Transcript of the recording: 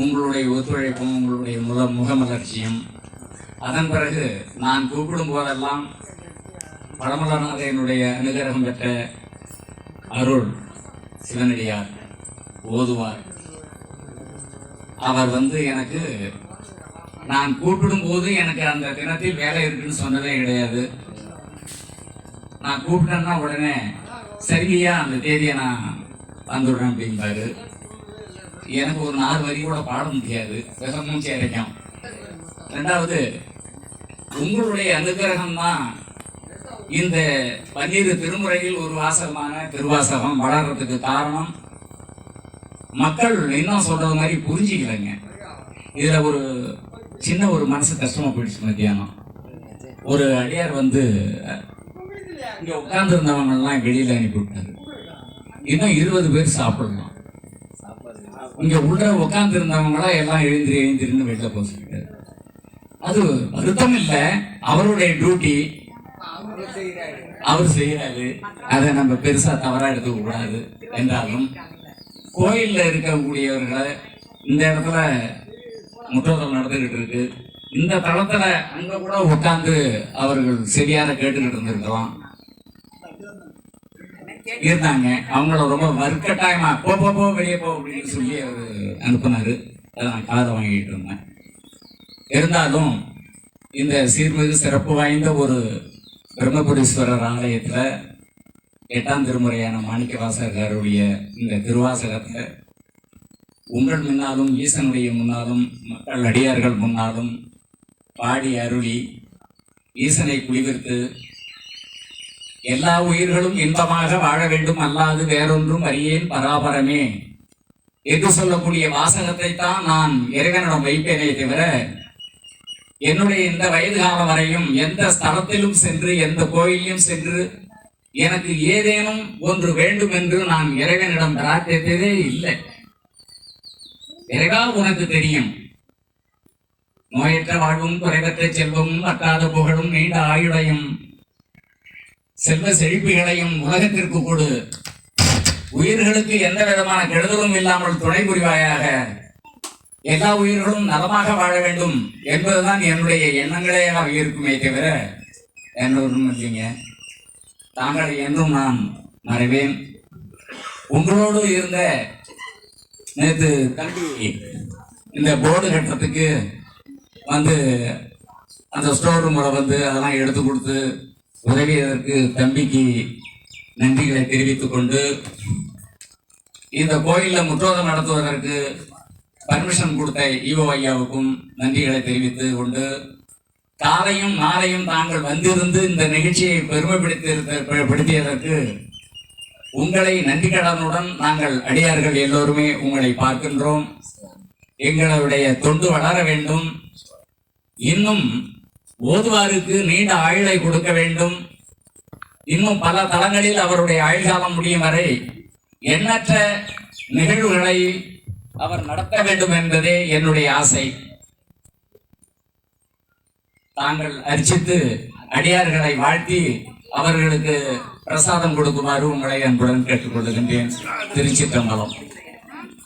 உங்களுடைய ஒத்துழைப்பும் உங்களுடைய முத முகமலர்ச்சியும். அதன் பிறகு நான் கூப்பிடும் போதெல்லாம் பழமலநாதையனுடைய அனுகிரகம் பெற்ற அருள் சிவனடியார் ஓதுவார். அவர் வந்து எனக்கு நான் கூப்பிடும் போது எனக்கு அந்த தினத்தில் வேலை இருக்குன்னு சொன்னதே கிடையாது. நான் கூப்பிட்டேன்னா உடனே சரியா அந்த தேதியை நான் வந்துடுறேன் அப்படிம்பாரு. எனக்கு ஒரு நாலு வரி கூட பாட முடியாது. விஷமும் சேரைக்கும் ரெண்டாவது உங்களுடைய அனுகிரகம் தான் இந்த பன்னீர் திருமுறையில் ஒரு வாசகமான திருவாசகம் வளர்றதுக்கு காரணம். மக்கள் இன்னும் சொல்றது மாதிரி புரிஞ்சுக்கலைங்க. இதுல ஒரு சின்ன ஒரு மனசு கஷ்டமா போயிடுச்சு மத்தியானம். ஒரு அடியார் வந்து இங்க உட்கார்ந்து இருந்தவங்க எல்லாம் வெளியில அனுப்பி விட்டாரு இன்னும் இருபது பேர் சாப்பிடலாம். இங்க உள்ள உட்கார்ந்து இருந்தவங்களா எல்லாம் எழுந்திரி எழுந்திரின்னு வெளில போக சொல்லிட்டாரு. அது வருத்தம் இல்ல அவருடைய டியூட்டி அவர் செய்யறாரு அதை நம்ம பெருசா தவறா எடுத்துக்க கூடாது என்றாலும் கோயில்ல இருக்கக்கூடியவர்களை இந்த இடத்துல முற்றோதல் நடந்துகிட்டு இருக்கு. இந்த தளத்துல அங்க கூட உட்கார்ந்து அவர்கள் சரியான கேட்டுக்கிட்டு இருந்திருக்கலாம். இருந்தாங்க அவங்கள ரொம்ப வற்கட்டாயமா போ போ போ வெளியே போ அப்படின்னு சொல்லி அவர் அனுப்புனாரு. அதை நான் காதை வாங்கிட்டு இருந்தேன் இருந்தாலும் இந்த சீர்மிகு சிறப்பு வாய்ந்த ஒரு பிரம்மபுரீஸ்வரர் ஆலயத்துல எட்டாம் திருமுறையான மாணிக்க வாசகருடைய இந்த திருவாசகத்தை உங்கள் முன்னாலும் ஈசனுடைய முன்னாலும் மக்கள் அடியார்கள் முன்னாலும் பாடி அருளி ஈசனை குளிவிர்த்து எல்லா உயிர்களும் இன்பமாக வாழ வேண்டும். அல்லாது வேறொன்றும் அறியேன் பராபரமே. என்று சொல்லக்கூடிய வாசகத்தை தான் நான் இறைவனிடம் வைப்பேனே தவிர என்னுடைய இந்த வயது காலம் வரையும் எந்த ஸ்தலத்திலும் சென்று எந்த கோயிலையும் சென்று எனக்கு ஏதேனும் ஒன்று வேண்டும் என்று நான் இறைவனிடம் பிரார்த்தித்ததே இல்லை. இறைவா உனக்கு தெரியும். நோயற்ற வாழ்வும் குறைவற்ற செல்வமும் அற்றாத புகழும் நீண்ட ஆயுளையும் செல்வ செழிப்புகளையும் உலகத்திற்கு கொடு. உயிர்களுக்கு எந்த விதமான கெடுதலும் இல்லாமல் துணை புரிவாயாக. எல்லா உயிர்களும் நலமாக வாழ வேண்டும் என்பதுதான் என்னுடைய எண்ணங்களே இருக்குமே தவிர என்னொன்றும் இல்லைங்க. தாங்களை என்றும் நான் மறைவேன். உங்களோடு இருந்த நேற்று கல்வி இந்த போர்டு கட்டுறதுக்கு வந்து அந்த ஸ்டோர் ரூமில் வந்து அதெல்லாம் எடுத்து கொடுத்து உதவியதற்கு தம்பிக்கு நன்றிகளை தெரிவித்துக் கொண்டு இந்த கோயிலில் முற்றோதம் நடத்துவதற்கு பர்மிஷன் கொடுத்த ஈவோ ஐயாவுக்கும் நன்றிகளை தெரிவித்து கொண்டு காலையும் மாலையும் தாங்கள் வந்திருந்து இந்த நிகழ்ச்சியை பெருமைப்படுத்தியதற்கு படுத்தியதற்கு உங்களை நன்றி கடனுடன் நாங்கள் அடியார்கள் எல்லோருமே உங்களை பார்க்கின்றோம். எங்களுடைய தொண்டு வளர வேண்டும். இன்னும் ஓதுவாருக்கு நீண்ட ஆயுளை கொடுக்க வேண்டும். இன்னும் பல தளங்களில் அவருடைய ஆயுள்காலம் முடியும் வரை எண்ணற்ற நிகழ்வுகளை அவர் நடத்த வேண்டும் என்பதே என்னுடைய ஆசை. தாங்கள் அர்ச்சித்து அடியார்களை வாழ்த்தி அவர்களுக்கு பிரசாதம் கொடுக்குமாறு உங்களை அன்புடன் கேட்டுக்கொள்கின்றேன். திருச்சிற்றம்பலம்.